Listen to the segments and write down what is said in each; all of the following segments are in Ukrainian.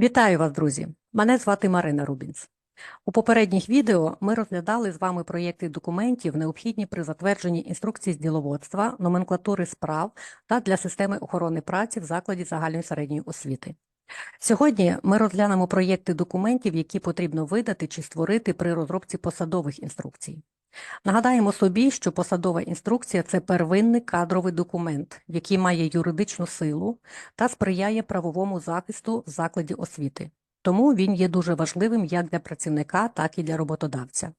Вітаю вас, друзі! Мене звати Марина Рубінс. У попередніх відео ми розглядали з вами проєкти документів, необхідні при затвердженні інструкцій з діловодства, номенклатури справ та для системи охорони праці в закладі загальної середньої освіти. Сьогодні ми розглянемо проєкти документів, які потрібно видати чи створити при розробці посадових інструкцій. Нагадаємо собі, що посадова інструкція це первинний кадровий документ, який має юридичну силу та сприяє правовому захисту в закладі освіти. Тому він є дуже важливим як для працівника, так і для роботодавця.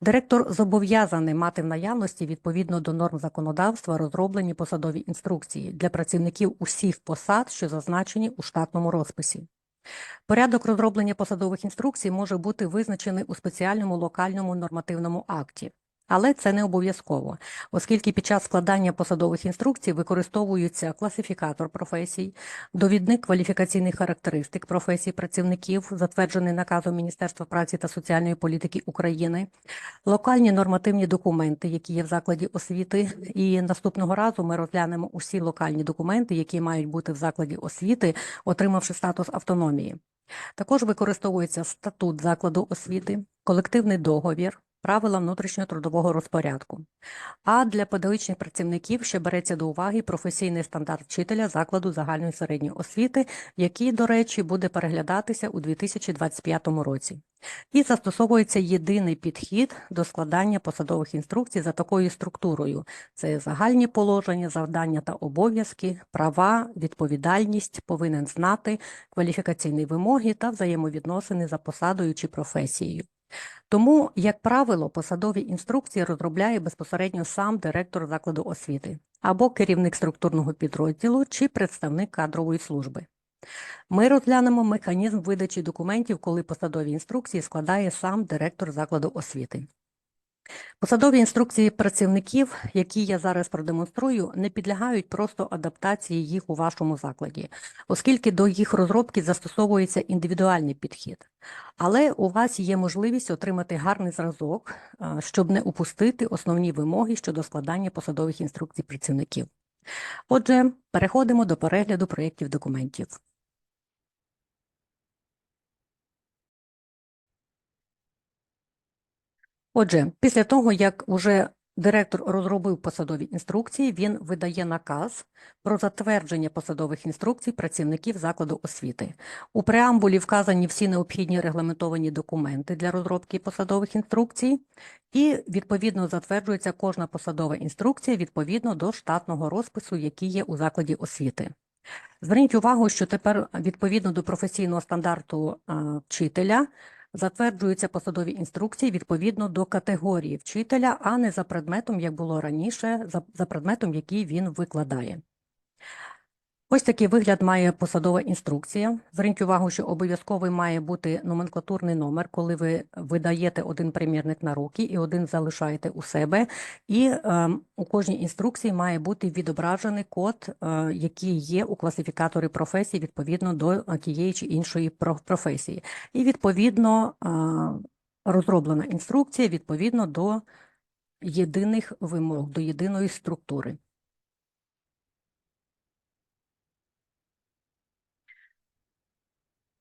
Директор зобов'язаний мати в наявності відповідно до норм законодавства розроблені посадові інструкції для працівників усіх посад, що зазначені у штатному розписі. Порядок розроблення посадових інструкцій може бути визначений у спеціальному локальному нормативному акті. Але це не обов'язково, оскільки під час складання посадових інструкцій використовується класифікатор професій, довідник кваліфікаційних характеристик професій працівників, затверджений наказом Міністерства праці та соціальної політики України, локальні нормативні документи, які є в закладі освіти. І наступного разу ми розглянемо усі локальні документи, які мають бути в закладі освіти, отримавши статус автономії. Також використовується статут закладу освіти, колективний договір, правила внутрішньотрудового розпорядку. А для педагогічних працівників ще береться до уваги професійний стандарт вчителя закладу загальної середньої освіти, який, до речі, буде переглядатися у 2025 році. І застосовується єдиний підхід до складання посадових інструкцій за такою структурою: це загальні положення, завдання та обов'язки, права, відповідальність, повинен знати, кваліфікаційні вимоги та взаємовідносини за посадою чи професією. Тому, як правило, посадові інструкції розробляє безпосередньо сам директор закладу освіти або керівник структурного підрозділу чи представник кадрової служби. Ми розглянемо механізм видачі документів, коли посадові інструкції складає сам директор закладу освіти. Посадові інструкції працівників, які я зараз продемонструю, не підлягають просто адаптації їх у вашому закладі, оскільки до їх розробки застосовується індивідуальний підхід. Але у вас є можливість отримати гарний зразок, щоб не упустити основні вимоги щодо складання посадових інструкцій працівників. Отже, переходимо до перегляду проєктів документів. Отже, після того, як уже директор розробив посадові інструкції, він видає наказ про затвердження посадових інструкцій працівників закладу освіти. У преамбулі вказані всі необхідні регламентовані документи для розробки посадових інструкцій, і відповідно затверджується кожна посадова інструкція відповідно до штатного розпису, який є у закладі освіти. Зверніть увагу, що тепер відповідно до професійного стандарту вчителя затверджуються посадові інструкції відповідно до категорії вчителя, а не за предметом, як було раніше, за, предметом, який він викладає. Ось такий вигляд має посадова інструкція. Зверніть увагу, що обов'язковий має бути номенклатурний номер, коли ви видаєте один примірник на руки і один залишаєте у себе. І е, у кожній інструкції має бути відображений код, е, який є у класифікаторі професії відповідно до тієї чи іншої професії. І відповідно е, розроблена інструкція відповідно до єдиних вимог, до єдиної структури.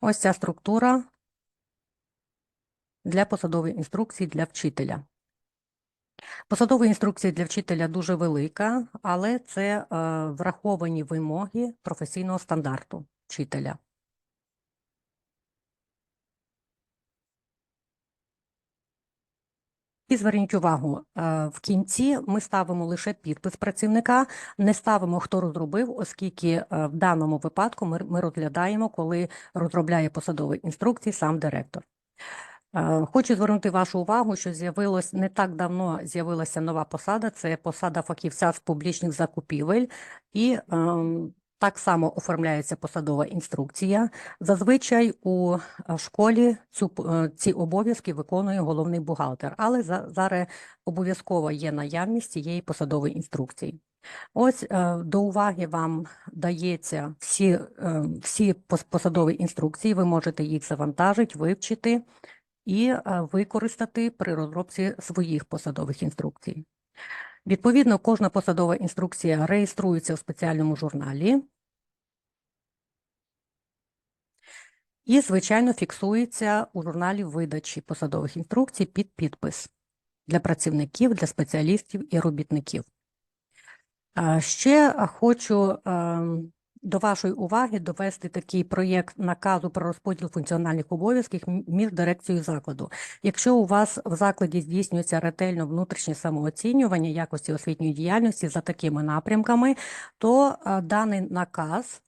Ось ця структура для посадової інструкції для вчителя. Посадова інструкція для вчителя дуже велика, але це е, враховані вимоги професійного стандарту вчителя. І зверніть увагу, е, в кінці ми ставимо лише підпис працівника, не ставимо, хто розробив, оскільки е, в даному випадку ми розглядаємо, коли розробляє посадові інструкції сам директор. Е, хочу звернути вашу увагу, що з'явилось не так давно з'явилася нова посада, це посада фахівця з публічних закупівель, і ем, так само оформляється посадова інструкція. Зазвичай у е, школі цю е, ці обов'язки виконує головний бухгалтер, але зараз обов'язково є наявність цієї посадової інструкції. Ось е, до уваги вам дається всі всі посадові інструкції, ви можете їх завантажити, вивчити і використати при розробці своїх посадових інструкцій. Відповідно, кожна посадова інструкція реєструється у спеціальному журналі. І, звичайно, фіксується у журналі видачі посадових інструкцій під підпис для працівників, для спеціалістів і робітників. Ще хочу ем, до вашої уваги довести такий проєкт наказу про розподіл функціональних обов'язків між дирекцією закладу. Якщо у вас в закладі здійснюється ретельно внутрішнє самооцінювання якості освітньої діяльності за такими напрямками, то а, даний наказ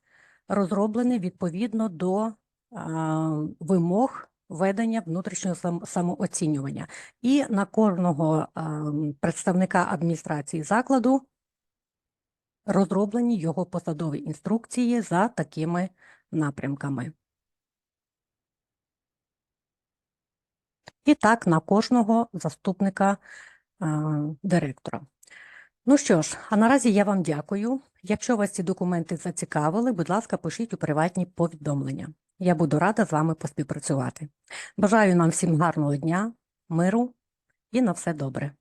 розроблений відповідно до а, вимог ведення внутрішнього самооцінювання. І на кожного а, представника адміністрації закладу розроблені його посадові інструкції за такими напрямками. І так на кожного заступника а, директора. Ну що ж, а наразі я вам дякую. Якщо вас ці документи зацікавили, будь ласка, пишіть у приватні повідомлення. Я буду рада з вами поспівпрацювати. Бажаю нам всім гарного дня, миру і на все добре.